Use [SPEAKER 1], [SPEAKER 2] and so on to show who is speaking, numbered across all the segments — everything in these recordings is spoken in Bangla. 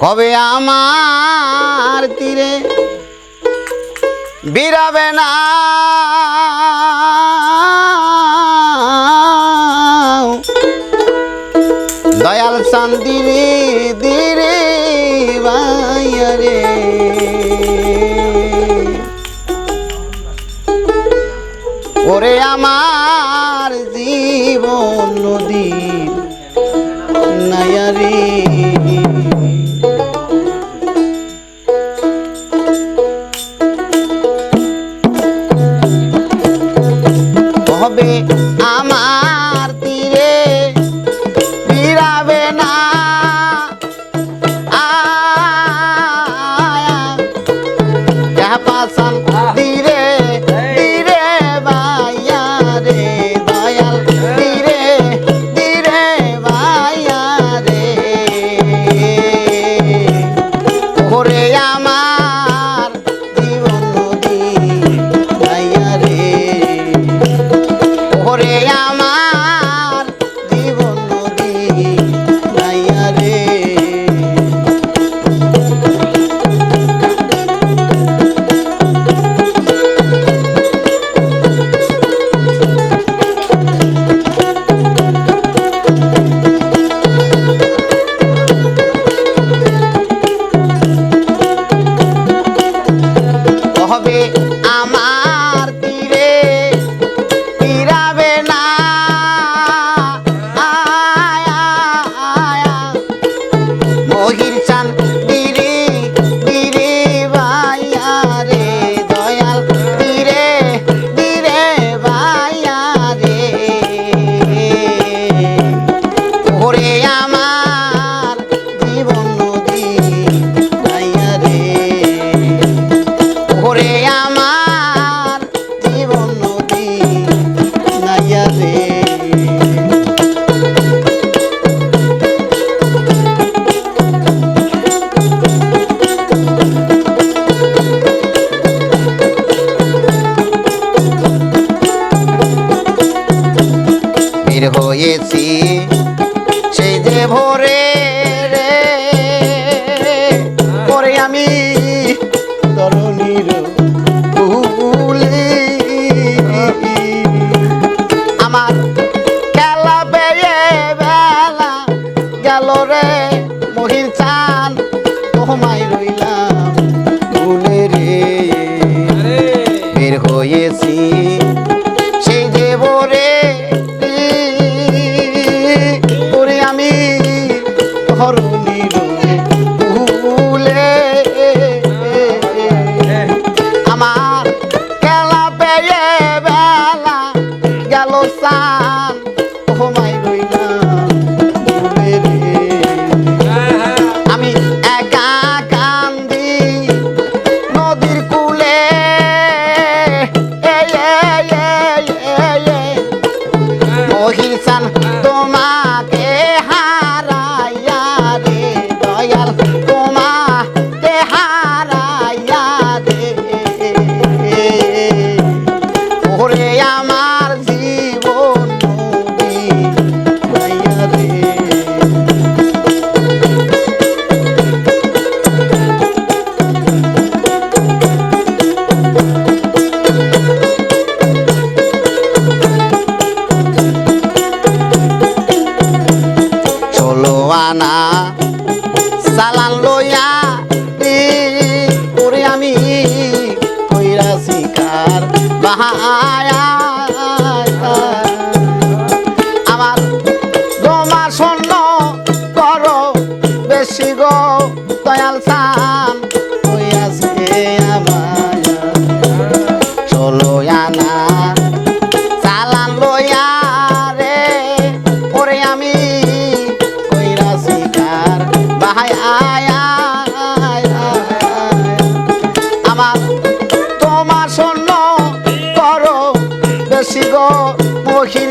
[SPEAKER 1] কবে আমার তীরে বিরাবে না? দয়াল শান্তি ওরে আমার জীবন নদী নায়ারী a. চাল। চালান লইয়া করে আমি কইরা শিকার। বাহায় ক্ষমাশূন্য করো। বেশি গো মহিন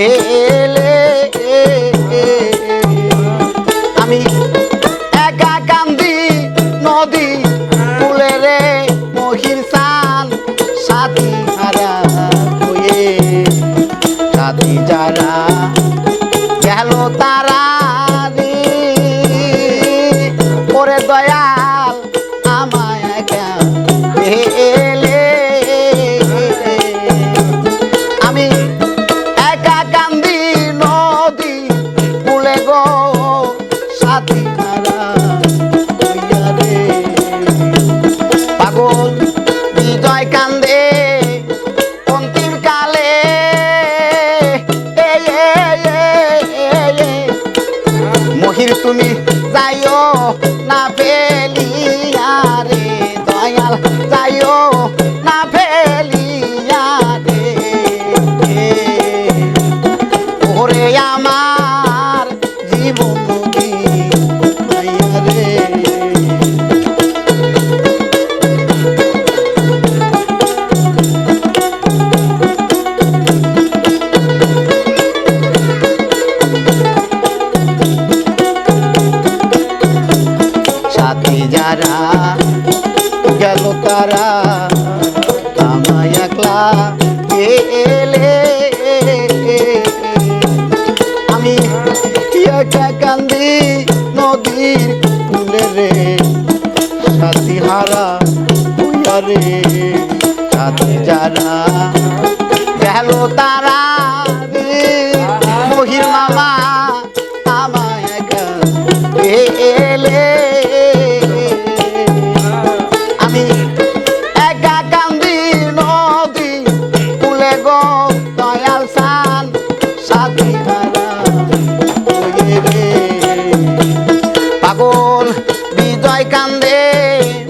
[SPEAKER 1] হে দেখিয়া কান্দি নদীর কুলে রে সাথী হারা রে। সাথী যারা গেল তারা way.